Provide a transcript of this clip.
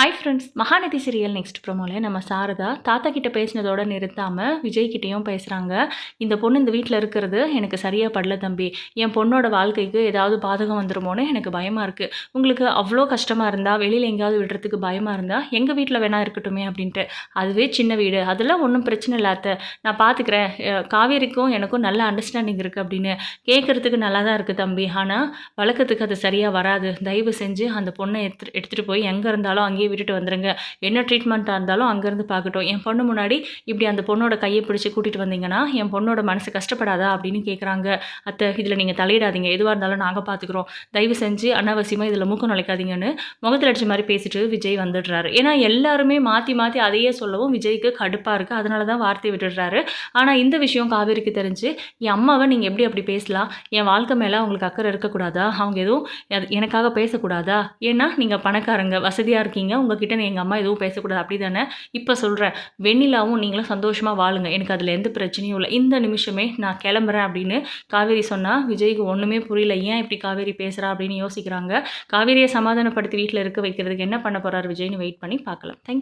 Hi friends Mahanadi serial next ப்ரோமோவில் நம்ம சாரதா தாத்தா கிட்ட பேசினதோட நிறுத்தாமல் விஜய்கிட்டேயும் பேசுகிறாங்க இந்த பொண்ணு இந்த வீட்டில் இருக்கிறது எனக்கு சரியாக படல தம்பி. என் பொண்ணோட வாழ்க்கைக்கு ஏதாவது பாதகம் வந்துருமோன்னு எனக்கு பயமாக இருக்குது உங்களுக்கு அவ்வளோ கஷ்டமாக இருந்தால் வெளியில் எங்கேயாவது விடுறதுக்கு பயமாக இருந்தால் எங்கள் வீட்டில் வேணா இருக்கட்டுமே அப்படின்ட்டு. அதுவே சின்ன வீடு. அதெல்லாம் ஒன்றும் பிரச்சனை இல்லாத நான் பார்த்துக்கிறேன் காவேரிக்கும் எனக்கும் நல்ல அண்டர்ஸ்டாண்டிங் இருக்குது அப்படின்னு. கேட்குறதுக்கு நல்லா தான் இருக்குது தம்பி. ஆனால் வழக்கத்துக்கு அது சரியாக வராது. தயவு செஞ்சு அந்த பொண்ணை எடுத்து எடுத்துகிட்டு போய் எங்கே இருந்தாலும் அங்கேயே விட்டுட்டு வந்துடுங்க என்ன ட்ரீட்மெண்ட்டாக இருந்தாலும் அங்கேருந்து பார்க்கட்டும். என் பொண்ணு முன்னாடி இப்படி அந்த பொண்ணோட கையை பிடிச்சி கூட்டிகிட்டு வந்தீங்கன்னா என் பொண்ணோட மனசு கஷ்டப்படாதா அப்படின்னு கேட்குறாங்க அத்தை இதில் நீங்கள் தலையிடாதீங்க. எதுவாக இருந்தாலும் நாங்கள் பார்த்துக்குறோம் தயவு செஞ்சு அனாவசியமாக இதில் மூக்கம் நுழைக்காதீங்கன்னு முகத்தில் அடிச்ச மாதிரி பேசிட்டு விஜய் வந்துடுறாரு. ஏன்னா எல்லாருமே மாற்றி மாற்றி அதையே சொல்லவும் விஜய்க்கு கடுப்பாக இருக்குது அதனால தான் வார்த்தை விட்டுடுறாரு. ஆனால் இந்த விஷயம் காவேரிக்கு தெரிஞ்சு என் அம்மாவை நீங்கள் எப்படி அப்படி பேசலாம்? என் வாழ்க்கை மேலே அவங்களுக்கு அக்கறை இருக்கக்கூடாதா? அவங்க எதுவும் எனக்காக பேசக்கூடாதா? ஏன்னா நீங்கள் பணக்காரங்க வசதியாக இருக்கீங்க. உங்ககிட்ட எங்கள் அம்மா எதுவும் பேசக்கூடாது அப்படி தானே இப்போ சொல்கிறேன் வெண்ணிலாவும் நீங்களும் சந்தோஷமாக வாழுங்க. எனக்கு அதில் எந்த பிரச்சனையும் இல்லை. இந்த நிமிஷமே நான் கிளம்புறேன் அப்படின்னு காவேரி சொன்னால் விஜய்க்கு ஒன்றுமே புரியல. ஏன் இப்படி காவேரி பேசுகிறா அப்படின்னு யோசிக்கிறாங்க. காவேரியை சமாதானப்படுத்தி வீட்டில் இருக்க வைக்கிறதுக்கு என்ன பண்ண போகிறார் விஜய்னு வெயிட் பண்ணி பார்க்கலாம். தேங்க்